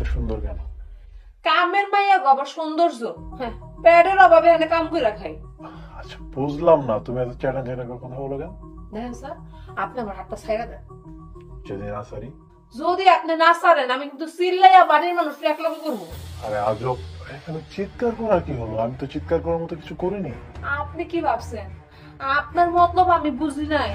এত সুন্দর কেন কামের মাইয়া গো আবার সৌন্দর্য। হ্যাঁ প্যাডের অভাবে এনে কাম করে খাই। আচ্ছা বুঝলাম না তুমি এত চ্যাটান চ্যাটান করে কথা বলো কেন? দেখেন স্যার আপনি আমার হাতটা ছাইড়া দেন। যদি না সারি যদি আপনি না সারেন আমি কিন্তু চিল্লাইয়া বাড়ির মানুষ এক লগে করব। আরে আজব এখানে চিৎকার করা কি হলো? আমি তো চিৎকার করার মতো কিছু করিনি। আপনি কি ভাবছেন? আপনার মতলব আমি বুঝি নাই।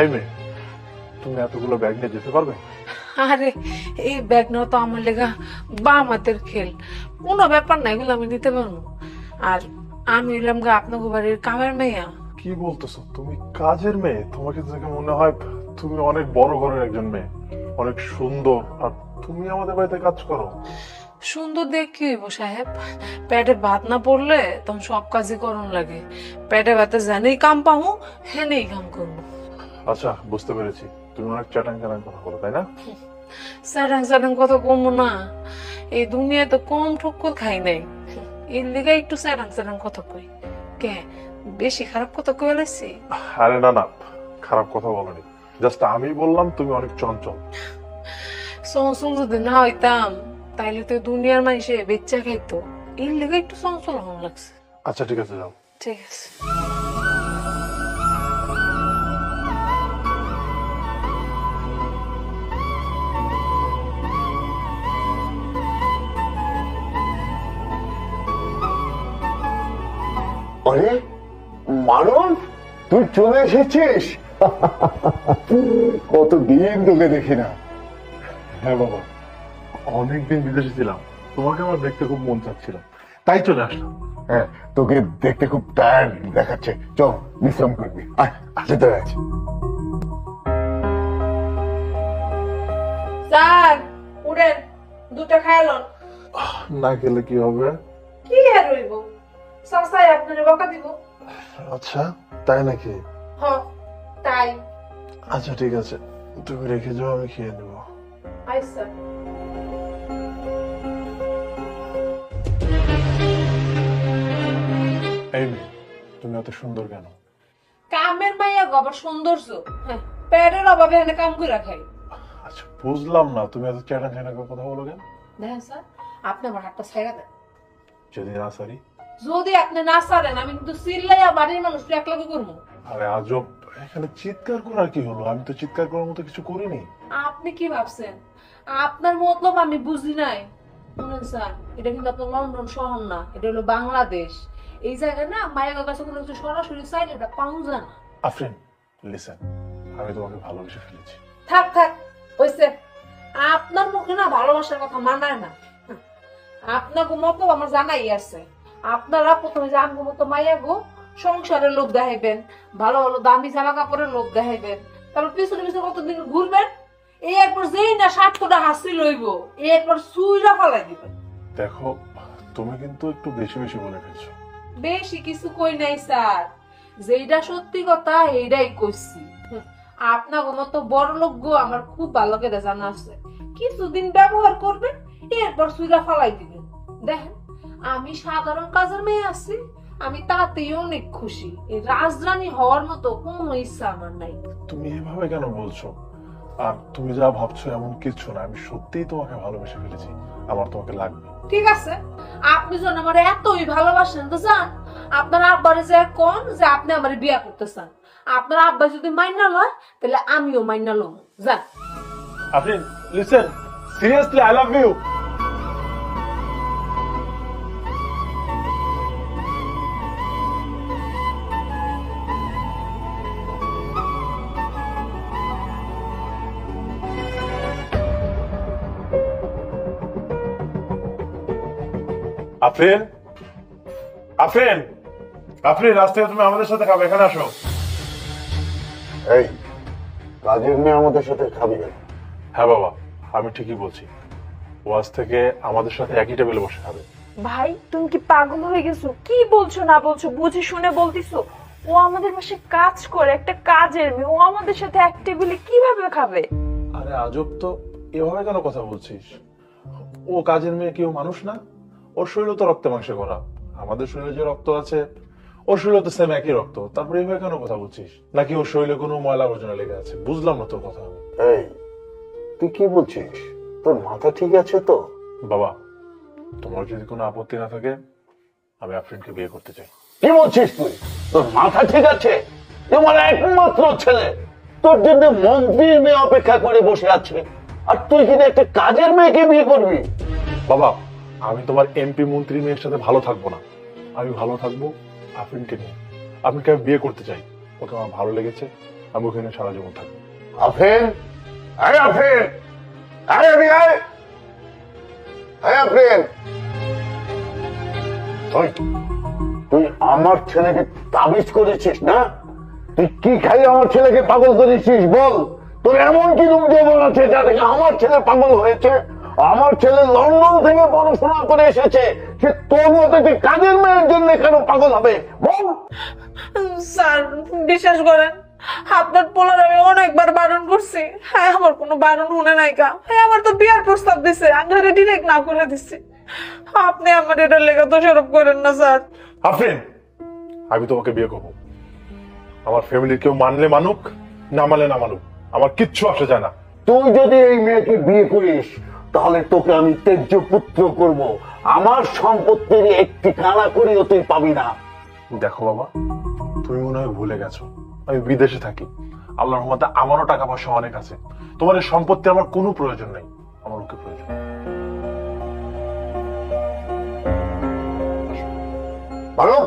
এই মেয়ে তুমি এতগুলো ব্যাগ নিয়ে যেতে পারবে? আরে এই ব্যাগ নেওয়া তো আমার লেগা বাম হাতের খেল। কোনো ব্যাপার না এগুলো আমি নিতে পারব। আর আমি হইলাম গা আপনাকে বাড়ির কামের মেয়া। কি বলতেছো? তুমি কাজের মেয়ে। তোমাকে দেখে মনে হয় তুমি অনেক বড় ঘরের একজন মেয়ে। অনেক সুন্দর। আর তুমি আমাদের বাড়িতে কাজ করো। সুন্দর দেখ হইব সাহেব? পেটে ভাত না পড়লে তখন সব কাজই করন লাগে। পেটে ভাতে জানেই কাম পামু হেনেই কাম করব। আচ্ছা বুঝতে পেরেছি। তুমি অনেক চ্যাটাং চ্যাটাং কথা বলো তাই না? স্যারাং স্যারাং কথা কম না। এই দুনিয়ায় তো কম ঠক্কর খাই নাই। এর লিগে একটু স্যারাং স্যারাং কথা কই। কে বেশি খারাপ কথা কই লাইছি? আরে না না খারাপ কথা বলনি। জাস্ট আমি বললাম তুমি অনেক চঞ্চল। সংসল যদি না হইতাম তাইলে তো দুনিয়ার মানুষে বেচ্চা খাইতো। এর লিগে একটু চঞ্চল হন লাগছে। আচ্ছা ঠিক আছে যাও। ঠিক আছে। আরে মানব? তুই চলে এসেছিস? কতদিন তোকে দেখি না। হ্যাঁ বাবা অনেকদিন বিদেশে ছিলাম। তোমাকে আমার দেখতে খুব মন চাচ্ছিল। তাই চলে আসলাম। হ্যাঁ তোকে দেখতে খুব টায়ার্ড দেখাচ্ছে। চল বিশ্রাম করবি। আয় ভেতরে আছে স্যার উড়েন দুটা খায়ালন না খেলে কি হবে? কি আর হইব? সাসাই আপনারে বকা দিব। আচ্ছা তাই নাকি? হ তাই। আচ্ছা ঠিক আছে। তুমি রেখে যাও আমি খেয়ে নেব। আইসা এই মেয়ে তুমি এত সুন্দর কেন? কামের মাইয়া গো আবার সৌন্দর্য। হ্যাঁ প্যাডের অভাবে এনে কাম করে খাই আচ্ছা বুঝলাম না তুমি এত চ্যাটাং চ্যাটাং করে কথা বলো কেন? দেখেন স্যার আপনি আমার হাতটা ছাইড়া দেন। যদি না সারি যদি আপনি না সারেন আমি কিন্তু চিল্লাইয়া বাড়ির মানুষ এক লগে করব। আরে আজব এখানে চিৎকার করার কি হলো? আমি তো চিৎকার করার মতো কিছু করিনি। আপনি কি ভাবছেন? আপনার মতলব আমি বুঝি নাই। শুনেন স্যার এটা কিন্তু আপনার লন্ডন শহর না এটা হলো বাংলাদেশ। এই জায়গায় না মায়ের কাছে কোনো কিছু সরাসরি চাইলে এটা পাউন যায় না। আফরিন লিসেন আমি তোমাকে ভালোবেসে ফেলেছি। থাক থাক হইছে। আপনার মুখে না ভালোবাসার কথা মানায় না। আপনাকে মতো আমার জানাই আছে। আপনারা প্রথমে যে আমগো মতো মাইয়া গো সংসারের লোক দেখাইবেন। ভালো ভালো দামি জামা কাপড়ের লোক দেখাইবেন। তারপর পিছনে পিছনে কতদিন ঘুরবেন? একবার যেই না সাতশোটা হাসি লইব একবার সুইরা ফালাই দিবেন। দেখো তুমি কিন্তু একটু বেশি বেশি বলে ফেলছো। বেশি কিছু কই নাই স্যার। যেইটা সত্যি কথা এইটাই কইছি। হুম, আপনাকে মতো বড় লোক গো আমার খুব ভালো করে জানা আছে। কিছুদিন ব্যবহার করবেন এরপর সুইরা ফালাই দিবেন। দেখেন আমি সাধারণ কাজের মেয়ে আছি আমি তাতেই অনেক খুশি। এই রাজরানী হওয়ার মতো কোনো ইচ্ছা আমার নাই। তুমি এভাবে কেন বলছো? আর তুমি যা ভাবছ এমন কিছু না আমি সত্যিই তোমাকে ভালোবেসে ফেলেছি। আমার তোমাকে লাগবে। ঠিক আছে আপনি যখন আমার এতই ভালোবাসেন তো যান আপনার আব্বারে যে কোন যে আপনি আমার বিয়া করতে চান। আপনার আব্বা যদি মাইনা লয় তাহলে আমিও মাইনা লম। যান। আপনি listen seriously I love you Afrin Afrin Afrin থেকে তুমি আমাদের সাথে খাবে এখানে আসো। এই কাজের মেয়ে আমাদের সাথে খাবি কেন? হ্যাঁ বাবা আমি ঠিকই বলছি। ও আজ থেকে আমাদের সাথে একই টেবিলে বসে খাবে। ভাই তুমি কি পাগল হয়ে গেছো? কি বলছো না বলছো? বুঝে শুনে বলতিছো? ও আমাদের পাশে কাজ করে একটা কাজের মেয়ে। ও আমাদের সাথে এক টেবিলে কীভাবে খাবে? আরে আজব তো এভাবে কেন কথা বলছিস? ও কাজের মেয়ে কেউ মানুষ না? ওর শরীর তো রক্তে মাংসে করা আমাদের শরীরে যে রক্ত আছে ওর শরীরে তো সেম একই রক্ত। তারপরে এভাবে কেন কথা বলছিস? নাকি ওর শরীরে কোনো ময়লা আবর্জনা লেগে আছে? বুঝলাম না তোর কথা। আমি এই তুই কি বলছিস? তোর মাথা ঠিক আছে তো? বাবা তোমার যদি কোনো আপত্তি না থাকে আমি আফরিনকে বিয়ে করতে চাই। কি বলছিস তুই? তোর মাথা ঠিক আছে? তোমার একমাত্র ছেলে। তোর জন্য মন্ত্রীর মেয়ে অপেক্ষা করে বসে আছে। আর তুই কিনা একটা কাজের মেয়েকে বিয়ে করবি? বাবা আমি তোমার এমপি মন্ত্রী মেয়ের সাথে ভালো থাকব না। আমি ভালো থাকব আফরিনকে নিয়ে। আফরিনকে আমি বিয়ে করতে চাই। ওকে আমার ভালো লেগেছে। আমি ওখানে সারা জীবন থাকব। আফেন আরে আরে আমি আয়! আরে আফেন তুই তুই আমার ছেলেকে তাবিজ করেছিস না? তুই কি খাই আমার ছেলেকে পাগল করেছিস বল? তোর এমন কি রূপ যৌবন আছে যা থেকে আমার ছেলে পাগল হয়েছে? আমার ছেলে লন্ডন থেকে পড়াশোনা করে এসেছে। সে তোর মতো একটি কাজের মেয়ের জন্য কেন পাগল হবে? বল। স্যার বিশ্বাস করেন আপনার পোলার আমি অনেকবার বারণ করছি। হ্যাঁ আমার কোনো বারণ শুনে নাই কা হ্যাঁ আমার তো বিয়ার প্রস্তাব দিছে আমি ডিরেক্ট না করে দিছি। আপনি আমার তো সেরকম করেন না স্যার। আফরিন আমি তোমাকে বিয়ে করব। আমার ফ্যামিলির কেউ মানলে মানুক না মানলে না মানুক আমার কিচ্ছু আসে যায় না। তুই যদি এই মেয়েকে বিয়ে করিস তাহলে তোকে আমি তেজ্য পুত্র করব। আমার সম্পত্তির একটি কানা করেও তুই পাবি না। দেখো বাবা তুমি মনে হয় ভুলে গেছো। আমি বিদেশে থাকি। আল্লাহর রহমতে আমারও টাকা পয়সা অনেক আছে। তোমার এই সম্পত্তি আমার কোনো প্রয়োজন নেই। আমার ওকে প্রয়োজন। মানব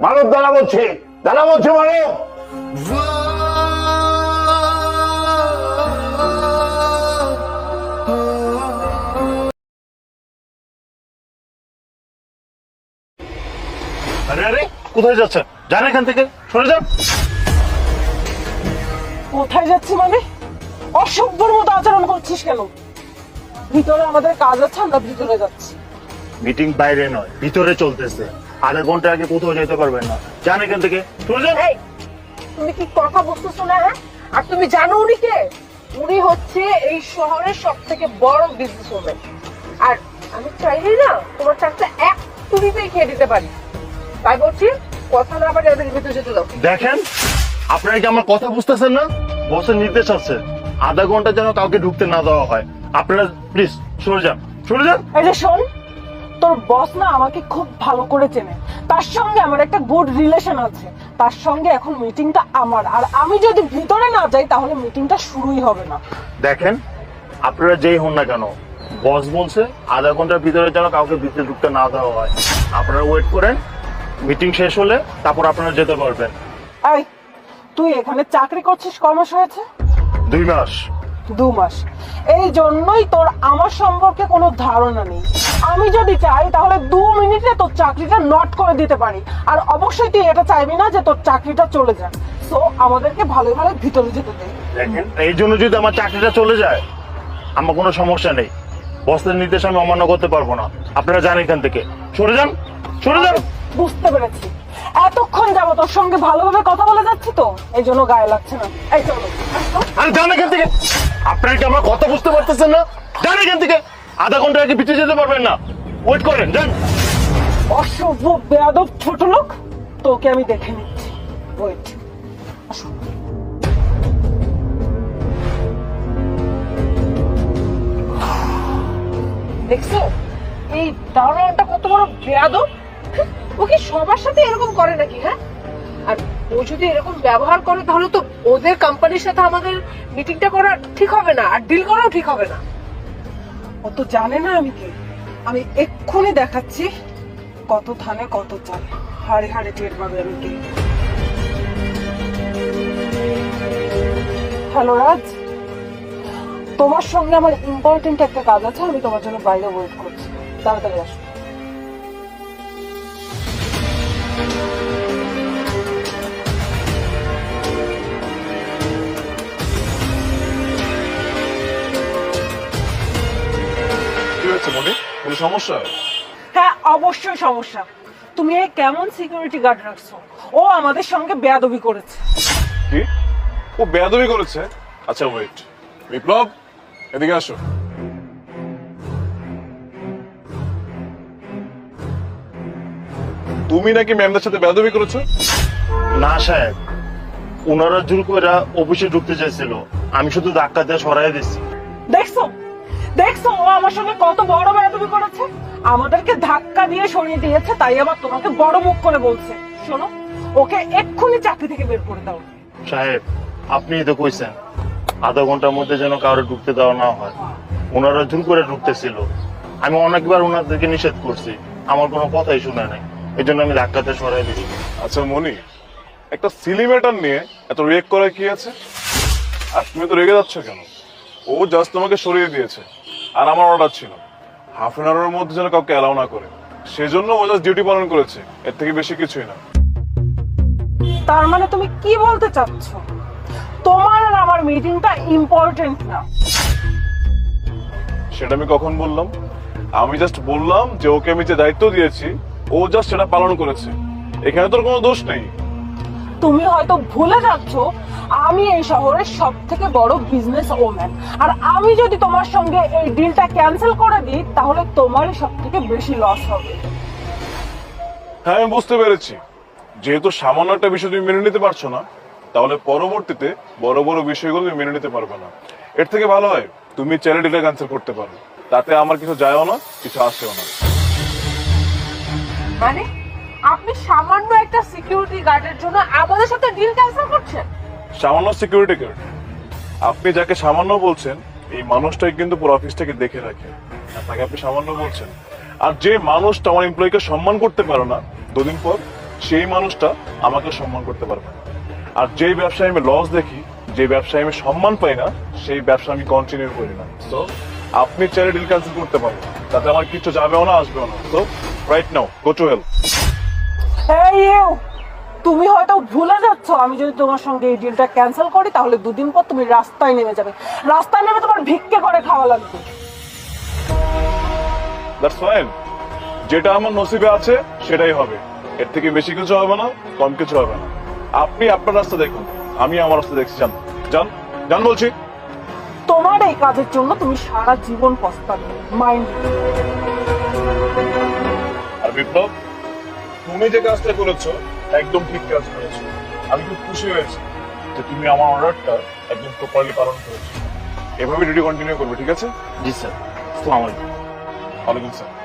মানব দাঁড়া বলছে দাঁড়া বলছে মানব। কোথায় যাচ্ছেন যান এখান থেকে সরে যান। কোথায় যাচ্ছি মানে? অসভ্যর মতো আচরণ করছিস কেন? ভিতরে আমাদের কাজ আছে আমরা ভিতরে যাচ্ছি। মিটিং বাইরে নয় ভিতরে চলতেছে। আধা ঘণ্টা আগে কোথাও যেতে পারবেন না। যান এখান থেকে চলে যান। এই তুমি কি কথা বলতেছো না হ্যাঁ? আর তুমি জানো উনি কে? উনি হচ্ছে এই শহরের সব থেকে বড় বিজনেস ওম্যান আর আমি চাইলেই না তোমার চাকরিটা এক তুড়িতেই খেয়ে দিতে পারি। তাই বলছি দেখেন আপনারা কি আমার কথা বুঝতেছেন না? বসের নির্দেশ আছে। আধা ঘণ্টা যেন কাউকে ঢুকতে না দেওয়া হয়। আপনারা প্লিজ সরে যান। সরে যান। এই যে শোন তোর বস না আমাকে খুব ভালো করে চেনে। তার সঙ্গে আমার একটা গুড রিলেশন আছে। তার সঙ্গে এখন মিটিংটা আমার। আর আমি যদি ভিতরে না যাই তাহলে মিটিংটা শুরুই হবে না। দেখেন আপনারা যেই হন না কেন বস বলছে আধা ঘণ্টার ভিতরে যেন কাউকে ভিতরে ঢুকতে না দেওয়া হয়। আপনারা ওয়েট করেন মিটিং শেষ হলে তারপর আপনারা যেতে পারবেন। এই তুই এখানে চাকরি করছিস ক মাস হয়েছে? দুই মাস। দু মাস। এই জন্যই তোর আমার সম্পর্কে কোনো ধারণা নেই। আমি যদি চাই তাহলে দু মিনিটে তোর চাকরিটা নট করে দিতে পারি। আর অবশ্যই তুই এটা চাইবি না যে তোর চাকরিটা চলে যায় তো আমাদেরকে ভালো ভালো ভিতরে যেতে দে। দেখেন এই জন্য যদি আমার চাকরিটা চলে যায় আমার কোনো সমস্যা নেই। বসের নির্দেশ আমি অমান্য করতে পারব না। আপনারা যান এখান থেকে। সরে যান সরে যান। বুঝতে পেরেছি। এতক্ষণ যাব তোর সঙ্গে ভালোভাবে কথা বলে যাচ্ছি তো এই জন্য গায়ে লাগছে না। এই চলো। আরে যান এখান থেকে। আপনারা কি আমার কথা বুঝতে পারতেছেন না? যান এখান থেকে। আধা ঘণ্টা আগে পিছিয়ে যেতে পারবেন না। ওয়েট করেন যান। অসভ্য বেয়াদব ছোট লোক তোকে আমি দেখে নিচ্ছি। ওয়েট দেখছ? এই দারোয়ানটা কত বড় বেয়াদব। ও কি সবার সাথে এরকম করে নাকি হ্যাঁ? আর ও যদি এরকম ব্যবহার করে, তাহলে তো ওদের কোম্পানির সাথে আমাদের মিটিংটা করা ঠিক হবে না, আর ডিল করাও ঠিক হবে না। ও তো জানে না আমি কি। আমি এক্ষুনি দেখাচ্ছি কত ধানে কত চাল। হাড়ে হাড়ে টের পাবে আমি কি। হ্যালো, রাজ। তোমার সঙ্গে আমার ইম্পর্টেন্ট একটা কাজ আছে, আমি তোমার জন্য বাইরে ওয়েট করছি। তাড়াতাড়ি আসো। কোনো সমস্যা? হ্যাঁ অবশ্যই সমস্যা। তুমি এই কেমন সিকিউরিটি গার্ড রাখছো? ও আমাদের সঙ্গে বেয়াদবি করেছে। কি? ও বেয়াদবি করেছে? আচ্ছা ওয়েট বিপ্লব এদিকে আসো। তুমি নাকি ম্যামদের সাথে বেদবি করেছ? না সাহেব। ওনারা জোর করে অফিসে ঢুকতে চাইছিল। আমি শুধু ধাক্কা দিয়ে সরাই দিচ্ছি দেখছ? দেখছ? ও আমার সঙ্গে কত বড় বেয়াদবি করেছে? আমাদেরকে ধাক্কা দিয়ে সরিয়ে দিয়েছে তাই আবার তোমাকে বড় মুখ করে বলছে। শোনো ওকে এক্ষুনি চাকরি থেকে বের করে দাও। সাহেব আপনি তো কইছেন আধা ঘণ্টার মধ্যে যেন কারও ঢুকতে দেওয়া না হয়। ওনারা জোর করে ঢুকতেছিল। আমি অনেকবার ওনাদেরকে নিষেধ করছি আমার কোনো কথাই শুনে নাই। এই জন্য আমি ধাক্কাতে সরাই দিচ্ছি আচ্ছা মনি একটা সিলি ম্যাটার নিয়ে এত রিয়েক্ট করা কি আছে? আর তুমি তো রেগে যাচ্ছ কেন? ও জাস্ট তোমাকে সরিয়ে দিয়েছে আর আমার অর্ডার ছিল। হাফ এন আওয়ারের মধ্যে যেন কাউকে অ্যালাউ না করে। সেজন্য ও জাস্ট ডিউটি পালন করেছে। এর থেকে বেশি কিছুই না। তার মানে তুমি কি বলতে চাচ্ছ? তোমার আর আমার মিটিংটা ইম্পর্টেন্ট না। সেটা আমি কখন বললাম? আমি জাস্ট বললাম যে ওকে আমি যে দায়িত্ব দিয়েছি ও জাস্ট সেটা পালন করেছে। এখানে তোর কোনো দোষ নেই। তুমি হয়তো ভুলে যাচ্ছ আমি এই শহরের সব থেকে বড় বিজনেস ওম্যান আর আমি যদি তোমার সঙ্গে এই ডিলটা ক্যান্সেল করে দিই তাহলে তোমারই সব থেকে বেশি লস হবে। হ্যাঁ আমি বুঝতে পেরেছি। যেহেতু সামান্য একটা বিষয় তুমি মেনে নিতে পারছ না তাহলে পরবর্তীতে বড় বড় বিষয়গুলো তুমি মেনে নিতে পারবে না। এর থেকে ভালো হয় তুমি চ্যারিটিটা ক্যান্সেল করতে পারো। তাতে আমার কিছু যায়ও না কিছু আসেও না। মানে? আপনি সামান্য একটা সিকিউরিটি গার্ডের জন্য আমাদের সাথে ডিল ক্যান্সেল করছেন? সামান্য সিকিউরিটি গার্ড আপনি যাকে সামান্য বলছেন, এই মানুষটাই কিন্তু পুরো অফিসটাকে দেখে রাখে। আর তাকে আপনি সামান্য বলছেন। আর যে মানুষটা আমার এমপ্লয়িকে সম্মান করতে পারে না, দুদিন পর সেই মানুষটা আমাকে সম্মান করতে পারবে না। আর যে ব্যবসায় আমি লস দেখি, যে ব্যবসায় আমি সম্মান পাই না, সেই ব্যবসা আমি কন্টিনিউ করি না। তো আপনি চাইলে ডিল ক্যান্সেল করতে পারেন, তাতে আমার কিছু যাবেও না, আসবেও না। তো right now go to help এই ইউ। তুমি হয়তো ভুলে যাচ্ছ আমি যদি তোমার সঙ্গে এই ডিলটা ক্যান্সেল করি তাহলে দুদিন পর তুমি রাস্তায় নেমে যাবে। রাস্তায় নেমে তোমার ভিক্ষে করে খাওয়া লাগবে। দ্যাটস ফাইন যেটা আমার নসিবে আছে সেটাই হবে। এর থেকে বেশি কিছু হবে না কম কিছু হবে না। আপনি আপনার রাস্তা দেখুন। আমি আমার রাস্তা দেখছি যান যান যান বলছি। তোমার এই কাজের জন্য তুমি সারা জীবন পস্তাবে মাইন্ড আর বিপ্লব তুমি যে কাজটা করেছ একদম ঠিক কাজ করেছ। আমি খুব খুশি হয়েছি যে তুমি আমার অর্ডারটা একদম প্রপারলি পালন করেছ। এভাবে ডিউটি কন্টিনিউ করবে ঠিক আছে? জি স্যার। আসসালামু আলাইকুম। ওয়ালাইকুম স্যার।